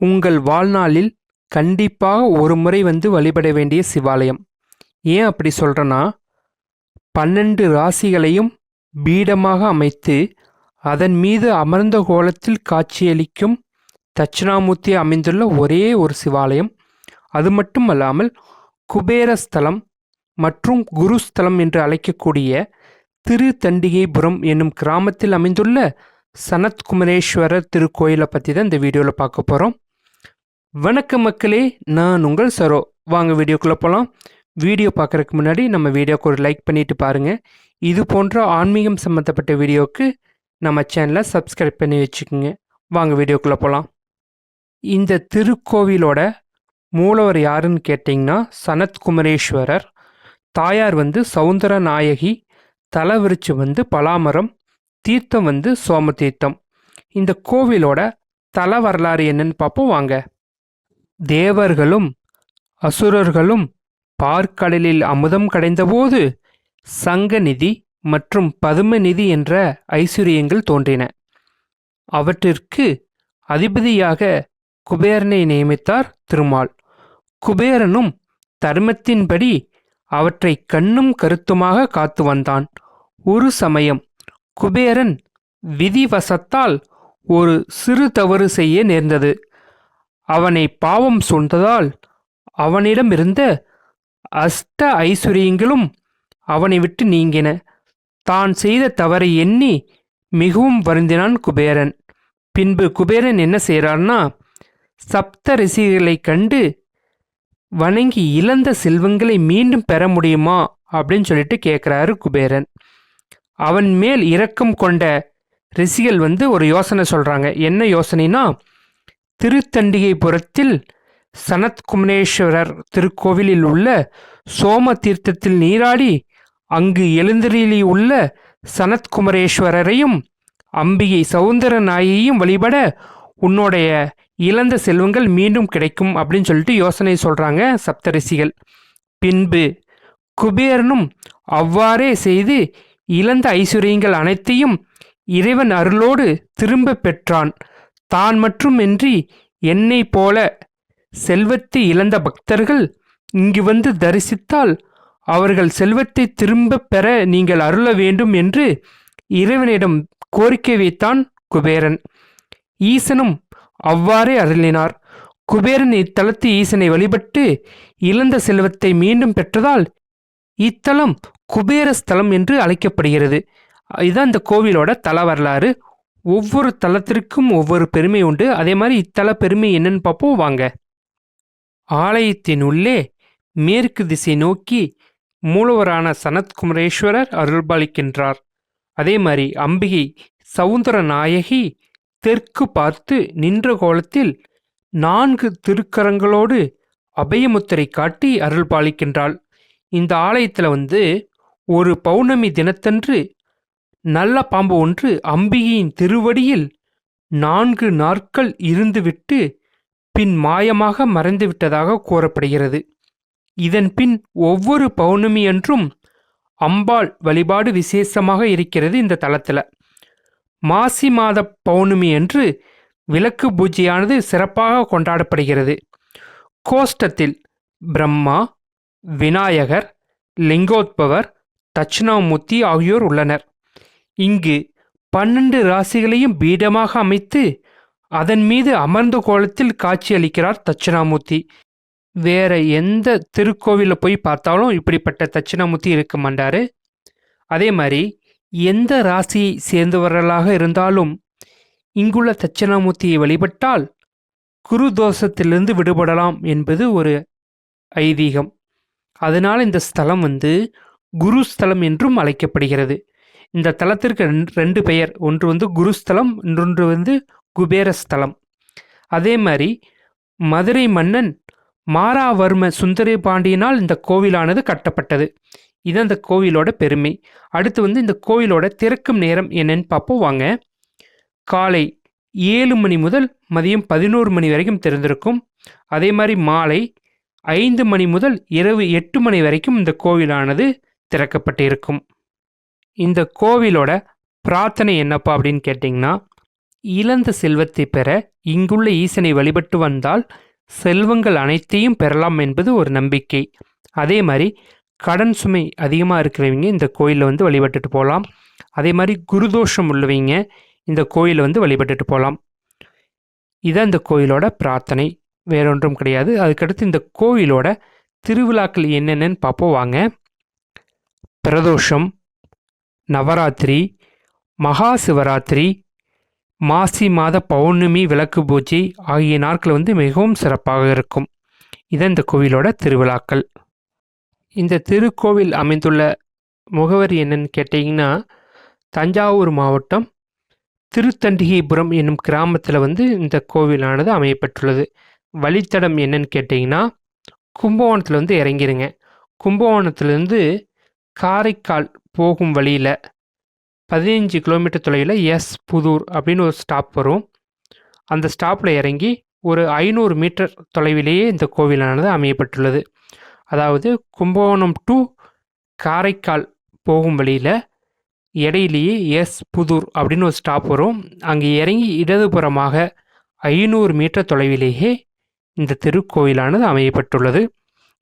உங்கள் வாழ்நாளில் கண்டிப்பாக ஒரு முறை வந்து வழிபட வேண்டிய சிவாலயம். ஏன் அப்படி சொல்கிறேன்னா பன்னெண்டு ராசிகளையும் பீடமாக அமைத்து அதன் மீது அமர்ந்த கோலத்தில் காட்சியளிக்கும் தட்சிணாமூர்த்தி அமைந்துள்ள ஒரே ஒரு சிவாலயம். அது மட்டும் அல்லாமல் குபேரஸ்தலம் மற்றும் குருஸ்தலம் என்று அழைக்கக்கூடிய திரு தண்டிகைபுரம் என்னும் கிராமத்தில் அமைந்துள்ள சனத்குமரேஸ்வரர் திருக்கோயிலை பற்றி தான் இந்த வீடியோவில் பார்க்க போகிறோம் வணக்கம் மக்களே நான் உங்கள் சரோ. வாங்க வீடியோக்குள்ளே போகலாம் வீடியோ பார்க்குறதுக்கு முன்னாடி நம்ம வீடியோக்கு ஒரு லைக் பண்ணிவிட்டு பாருங்கள் இது போன்ற ஆன்மீகம் சம்மந்தப்பட்ட வீடியோவுக்கு நம்ம சேனலை சப்ஸ்கிரைப் பண்ணி வச்சுக்கோங்க. வாங்க வீடியோக்குள்ளே போகலாம் இந்த திருக்கோவிலோட மூலவர் யாருன்னு கேட்டிங்கன்னா சனத்குமரேஸ்வரர். தாயார் வந்து சௌந்தர நாயகி தலவிருச்சு வந்து பலாமரம். தீர்த்தம் வந்து சோம தீர்த்தம் இந்த கோவிலோட தல வரலாறு என்னன்னு பார்ப்போம். வாங்க. தேவர்களும் அசுரர்களும் பார்க்கடலில் அமுதம் கடைந்தபோது சங்கநிதி மற்றும் பதுமநிதி என்ற ஐஸ்வர்யங்கள் தோன்றின. அவற்றிற்கு அதிபதியாக குபேரனை நியமித்தார் திருமால். குபேரனும் தர்மத்தின்படி அவற்றை கண்ணும் கருத்துமாக காத்து வந்தான். ஒரு சமயம் குபேரன் விதிவசத்தால் ஒரு சிறு தவறு செய்ய நேர்ந்தது. அவனை பாவம் சூழ்ந்ததால் அவனிடமிருந்த அஷ்ட ஐஸ்வர்யங்களும் அவனை விட்டு நீங்கின. தான் செய்த தவறை எண்ணி மிகவும் வருந்தினான் குபேரன். பின்பு குபேரன் என்ன செய்கிறான்னா சப்த ரிஷிகளை கண்டு வணங்கி இழந்த செல்வங்களை மீண்டும் பெற முடியுமா? அப்படின்னு சொல்லிட்டு கேட்குறாரு குபேரன். அவன் மேல் இரக்கம் கொண்ட ரிஷிகள் வந்து ஒரு யோசனை சொல்கிறாங்க என்ன யோசனைனா திருத்தண்டிகைபுரத்தில் சனத்குமனேஸ்வரர் திருக்கோவிலில் உள்ள சோம தீர்த்தத்தில் நீராடி அங்கு எழுந்தருளி உள்ள சனத்குமரேஸ்வரரையும் அம்பிகை சௌந்தர நாயையும் வழிபட உன்னுடைய இழந்த செல்வங்கள் மீண்டும் கிடைக்கும் அப்படின்னு சொல்லிட்டு யோசனை சொல்கிறாங்க சப்தரிசிகள் பின்பு குபேரனும் அவ்வாறே செய்து இழந்த ஐஸ்வர்யங்கள் அனைத்தையும் இறைவன் அருளோடு திரும்ப பெற்றான். தான் மட்டுமின்றி என்னை போல செல்வத்தை இழந்த பக்தர்கள் இங்கு வந்து தரிசித்தால் அவர்கள் செல்வத்தை திரும்ப பெற நீங்கள் அருள வேண்டும் என்று இறைவனிடம் கோரிக்கை வைத்தான் குபேரன். ஈசனும் அவ்வாறே அருளினார். குபேரன் இத்தலத்து ஈசனை வழிபட்டு இழந்த செல்வத்தை மீண்டும் பெற்றதால் இத்தலம் குபேரஸ்தலம் என்று அழைக்கப்படுகிறது. இதுதான் இந்த கோவிலோட தல வரலாறு. ஒவ்வொரு தலத்திற்கும் ஒவ்வொரு பெருமை உண்டு. அதே மாதிரி இத்தல பெருமை என்னன்னு பார்ப்போம். வாங்க. ஆலயத்தின் உள்ளே மேற்கு திசை நோக்கி மூலவரான சனத்குமரேஸ்வரர் அருள்பாலிக்கின்றார். அதே மாதிரி அம்பிகை சவுந்தர நாயகி தெற்கு பார்த்து நின்ற கோலத்தில் நான்கு திருக்கரங்களோடு அபயமுத்திரை காட்டி அருள்பாலிக்கின்றாள். இந்த ஆலயத்தில் வந்து ஒரு பௌர்ணமி தினத்தன்று நல்ல பாம்பு ஒன்று அம்பிகையின் திருவடியில் நான்கு நாட்கள் இருந்துவிட்டு பின் மாயமாக மறைந்துவிட்டதாக கூறப்படுகிறது. இதன் பின் ஒவ்வொரு பௌர்ணமி அன்றும் அம்பாள் வழிபாடு விசேஷமாக இருக்கிறது இந்த தளத்தில் மாசி மாத பௌர்ணமி அன்று விளக்கு பூஜையானது சிறப்பாக கொண்டாடப்படுகிறது. கோஷ்டத்தில் பிரம்மா விநாயகர் லிங்கோத்பவர் தட்சிணாமூர்த்தி ஆகியோர் உள்ளனர். இங்கு பன்னெண்டு ராசிகளையும் பீடமாக அமைத்து அதன் மீது அமர்ந்த கோலத்தில் காட்சியளிக்கிறார் தட்சிணாமூர்த்தி. வேற எந்த திருக்கோவிலில் போய் பார்த்தாலும் இப்படிப்பட்ட தட்சிணாமூர்த்தி இருக்க மாட்டாரு அதே மாதிரி எந்த ராசியை சேர்ந்தவர்களாக இருந்தாலும் இங்குள்ள தட்சிணாமூர்த்தியை வழிபட்டால் குரு தோஷத்திலிருந்து விடுபடலாம் என்பது ஒரு ஐதீகம். அதனால் இந்த ஸ்தலம் வந்து குரு ஸ்தலம் என்றும் அழைக்கப்படுகிறது. இந்த தலத்திற்கு ரெண்டு பெயர். ஒன்று வந்து குருஸ்தலம் இன்னொன்று வந்து குபேரஸ்தலம். அதே மாதிரி மதுரை மன்னன் மாராவர்ம சுந்தரி பாண்டியனால் இந்த கோவிலானது கட்டப்பட்டது. இது அந்த கோவிலோட பெருமை. அடுத்து வந்து இந்த கோவிலோட திறக்கும் நேரம் என்னன்னு பார்ப்போம். வாங்க. காலை ஏழு மணி முதல் மதியம் பதினோரு மணி வரைக்கும் திறந்திருக்கும். அதே மாதிரி மாலை ஐந்து மணி முதல் இரவு எட்டு மணி வரைக்கும் இந்த கோவிலானது திறக்கப்பட்டிருக்கும். இந்த கோவிலோட பிரார்த்தனை என்னப்பா அப்படின்னு கேட்டிங்கன்னா இழந்த செல்வத்தை பெற இங்குள்ள ஈசனை வழிபட்டு வந்தால் செல்வங்கள் அனைத்தையும் பெறலாம் என்பது ஒரு நம்பிக்கை. அதே மாதிரி கடன் சுமை அதிகமாக இருக்கிறவங்க இந்த கோயிலில் வந்து வழிபட்டுட்டு போகலாம். அதே மாதிரி குருதோஷம் உள்ளவங்க இந்த கோயிலை வந்து வழிபட்டுட்டு போகலாம். இதான் இந்த கோயிலோட பிரார்த்தனை. வேறொன்றும் கிடையாது. அதுக்கடுத்து இந்த கோயிலோட திருவிழாக்கள் என்னென்னு பார்ப்போம். வாங்க. பிரதோஷம் நவராத்திரி மகா சிவராத்திரி மாசி மாத பௌர்ணமி விளக்கு பூஜை ஆகிய நாட்கள் வந்து மிகவும் சிறப்பாக இருக்கும். இதான் இந்த கோவிலோட திருவிழாக்கள். இந்த திருக்கோவில் அமைந்துள்ள முகவரி என்னன்னு கேட்டிங்கன்னா தஞ்சாவூர் மாவட்டம் திருத்தண்டிகைபுரம் என்னும் கிராமத்தில் வந்து இந்த கோவிலானது அமையப்பட்டுள்ளது வழித்தடம் என்னன்னு கேட்டிங்கன்னா கும்பகோணத்தில் வந்து இறங்கிருங்க. கும்பகோணத்துலேருந்து காரைக்கால் போகும் வழியில் பதினஞ்சு கிலோமீட்டர் தொலைவில் எஸ் புதூர் அப்படின்னு ஒரு ஸ்டாப் வரும். அந்த ஸ்டாப்பில் இறங்கி ஒரு ஐநூறு மீட்டர் தொலைவிலேயே இந்த கோவிலானது அமையப்பட்டுள்ளது. அதாவது கும்பகோணம் டு காரைக்கால் போகும் வழியில் இடையிலேயே எஸ் புதூர் அப்படின்னு ஒரு ஸ்டாப் வரும். அங்கே இறங்கி இடதுபுறமாக ஐநூறு மீட்டர் தொலைவிலேயே இந்த திருக்கோவிலானது அமையப்பட்டுள்ளது.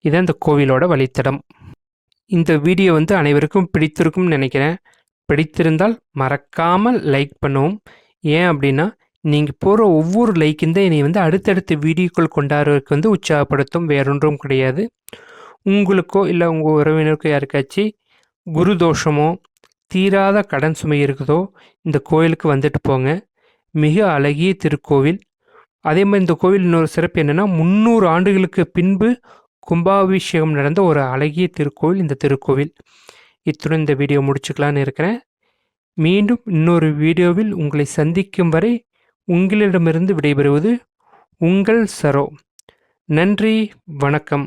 இதுதான் இந்த கோவிலோட வழித்தடம். இந்த வீடியோ வந்து அனைவருக்கும் பிடித்திருக்கும்னு நினைக்கிறேன். பிடித்திருந்தால் மறக்காமல் லைக் பண்ணுவோம். ஏன் அப்படின்னா நீங்கள் போகிற ஒவ்வொரு லைக்கும் தான் என்னை வந்து அடுத்தடுத்த வீடியோக்கள் கொண்டாடுறதுக்கு வந்து உற்சாகப்படுத்தும். வேறொன்றும் கிடையாது. உங்களுக்கோ இல்லை உங்கள் உறவினருக்கோ யாருக்காச்சும் குரு தோஷமோ தீராத கடன் சுமை இருக்குதோ இந்த கோயிலுக்கு வந்துட்டு போங்க. மிக அழகிய திருக்கோவில். அதே மாதிரி இந்த கோவில் இன்னொரு சிறப்பு என்னென்னா முந்நூறு ஆண்டுகளுக்கு பின்பு கும்பாபிஷேகம் நடந்த ஒரு அழகிய திருக்கோவில் இந்த திருக்கோவில். இத்துடன் இந்த வீடியோ முடிச்சுக்கலான்னு இருக்கிறேன். மீண்டும் இன்னொரு வீடியோவில் உங்களை சந்திக்கும் வரை உங்களிடமிருந்து விடைபெறுவது உங்கள் சரோ. நன்றி வணக்கம்.